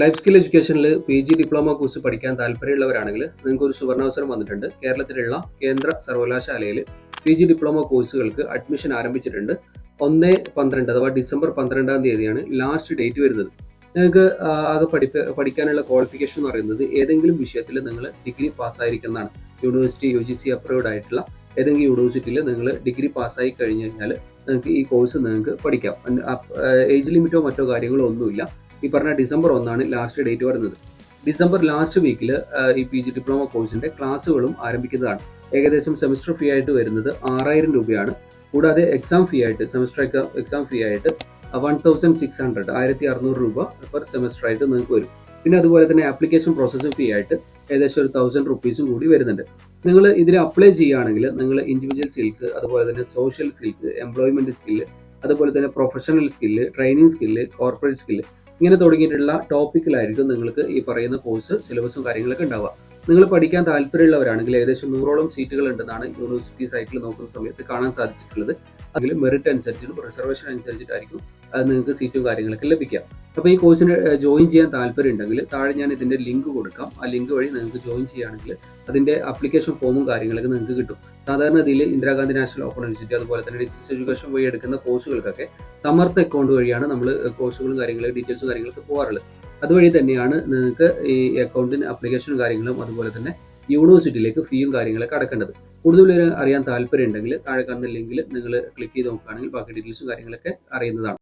Life skill എഡ്യൂക്കേഷനിൽ P G diploma course പഠിക്കാൻ താല്പര്യമുള്ളവരാണെങ്കിൽ നിങ്ങൾക്ക് ഒരു സുവർണാവസരം വന്നിട്ടുണ്ട്. കേരളത്തിലുള്ള കേന്ദ്ര സർവകലാശാലയിൽ പി ജി ഡിപ്ലോമ കോഴ്സുകൾക്ക് അഡ്മിഷൻ ആരംഭിച്ചിട്ടുണ്ട്. ഒന്ന് പന്ത്രണ്ട് അഥവാ ഡിസംബർ പന്ത്രണ്ടാം തീയതിയാണ് ലാസ്റ്റ് ഡേറ്റ് വരുന്നത്. നിങ്ങൾക്ക് ആകെ പഠിപ്പ് പഠിക്കാനുള്ള ക്വാളിഫിക്കേഷൻ എന്ന് പറയുന്നത് ഏതെങ്കിലും വിഷയത്തിൽ നിങ്ങൾ degree പാസ്സായിരിക്കുന്നതാണ് university U G C approved ആയിട്ടുള്ള ഏതെങ്കിലും യൂണിവേഴ്സിറ്റിയിൽ നിങ്ങൾ ഡിഗ്രി പാസ്സായി കഴിഞ്ഞ് കഴിഞ്ഞാൽ നിങ്ങൾക്ക് ഈ കോഴ്സ് നിങ്ങൾക്ക് പഠിക്കാം. ഏജ് ലിമിറ്റോ മറ്റോ കാര്യങ്ങളോ ഒന്നുമില്ല. ഈ പറഞ്ഞ ഡിസംബർ ഒന്നാണ് ലാസ്റ്റ് ഡേറ്റ് വരുന്നത്. ഡിസംബർ ലാസ്റ്റ് വീക്കിൽ ഈ പി ജി ഡിപ്ലോമ കോഴ്സിന്റെ ക്ലാസ്സുകളും ആരംഭിക്കുന്നതാണ്. ഏകദേശം സെമിസ്റ്റർ ഫീ ആയിട്ട് വരുന്നത് ആറായിരം രൂപയാണ്. കൂടാതെ എക്സാം ഫീ ആയിട്ട് സെമിസ്റ്റർ എക്സാം ഫീ ആയിട്ട് വൺ തൗസൻഡ് സിക്സ് ഹൺഡ്രഡ് ആയിരത്തി അറുന്നൂറ് രൂപ പെർ സെമസ്റ്റർ ആയിട്ട് നിങ്ങൾക്ക് വരും. പിന്നെ അതുപോലെ തന്നെ ആപ്ലിക്കേഷൻ പ്രോസസ്സിംഗ് ഫീ ആയിട്ട് ഏകദേശം ഒരു തൗസൻഡ് റുപ്പീസും കൂടി വരുന്നുണ്ട്. നിങ്ങൾ ഇതിൽ അപ്ലൈ ചെയ്യുകയാണെങ്കിൽ നിങ്ങൾ ഇൻഡിവിജ്വൽ സ്കിൽസ് അതുപോലെ തന്നെ സോഷ്യൽ സ്കിൽസ് എംപ്ലോയ്മെന്റ് സ്കില്ല് അതുപോലെ തന്നെ professional skill training skill corporate skill ഇങ്ങനെ തുടങ്ങിയിട്ടുള്ള ടോപ്പിക്കിലായിരിക്കും നിങ്ങൾക്ക് ഈ പറയുന്ന കോഴ്സ് സിലബസും കാര്യങ്ങളൊക്കെ ഉണ്ടാവുക. നിങ്ങൾ പഠിക്കാൻ താല്പര്യമുള്ളവരാണെങ്കിൽ ഏകദേശം നൂറോളം സീറ്റുകൾ ഉണ്ടെന്നാണ് യൂണിവേഴ്സിറ്റി സൈറ്റിൽ നോക്കുന്ന സമയത്ത് കാണാൻ സാധിച്ചിട്ടുള്ളത്. അതിൽ മെറിറ്റ് അനുസരിച്ചിട്ടും റിസർവേഷൻ അനുസരിച്ചിട്ടായിരിക്കും അത് നിങ്ങൾക്ക് സീറ്റും കാര്യങ്ങളൊക്കെ ലഭിക്കുക. അപ്പോൾ ഈ കോഴ്സിന് ജോയിൻ ചെയ്യാൻ താല്പര്യം ഉണ്ടെങ്കിൽ താഴെ ഞാൻ ഇതിന്റെ ലിങ്ക് കൊടുക്കാം. ആ ലിങ്ക് വഴി നിങ്ങൾക്ക് ജോയിൻ ചെയ്യുകയാണെങ്കിൽ അതിന്റെ അപ്ലിക്കേഷൻ ഫോമും കാര്യങ്ങളൊക്കെ നിങ്ങൾക്ക് കിട്ടും. സാധാരണ ഇതിൽ ഇന്ദിരാഗാന്ധി നാഷണൽ ഓപ്പൺ യൂണിവേഴ്സിറ്റി അതുപോലെ തന്നെ ഡിസ്റ്റൻസ് എഡ്യൂക്കേഷൻ വഴി എടുക്കുന്ന കോഴ്സുകൾക്കൊക്കെ സമർത്ഥ അക്കൗണ്ട് വഴിയാണ് നമ്മൾ കോഴ്സുകളും കാര്യങ്ങളും ഡീറ്റെയിൽസും കാര്യങ്ങളൊക്കെ പോകാറുള്ളത്. അതുവഴി തന്നെയാണ് നിങ്ങൾക്ക് ഈ അക്കൗണ്ടിന് ആപ്ലിക്കേഷനും കാര്യങ്ങളും അതുപോലെ തന്നെ യൂണിവേഴ്സിറ്റിയിലേക്ക് ഫീയും കാര്യങ്ങളൊക്കെ അടക്കേണ്ടത്. കൂടുതൽ അറിയാൻ താല്പര്യം ഉണ്ടെങ്കിൽ താഴെ കാണുന്ന ലിങ്കിൽ നിങ്ങൾ ക്ലിക്ക് ചെയ്ത് നോക്കുകയാണെങ്കിൽ ബാക്കി ഡീറ്റെയിൽസും കാര്യങ്ങളൊക്കെ അറിയുന്നതാണ്.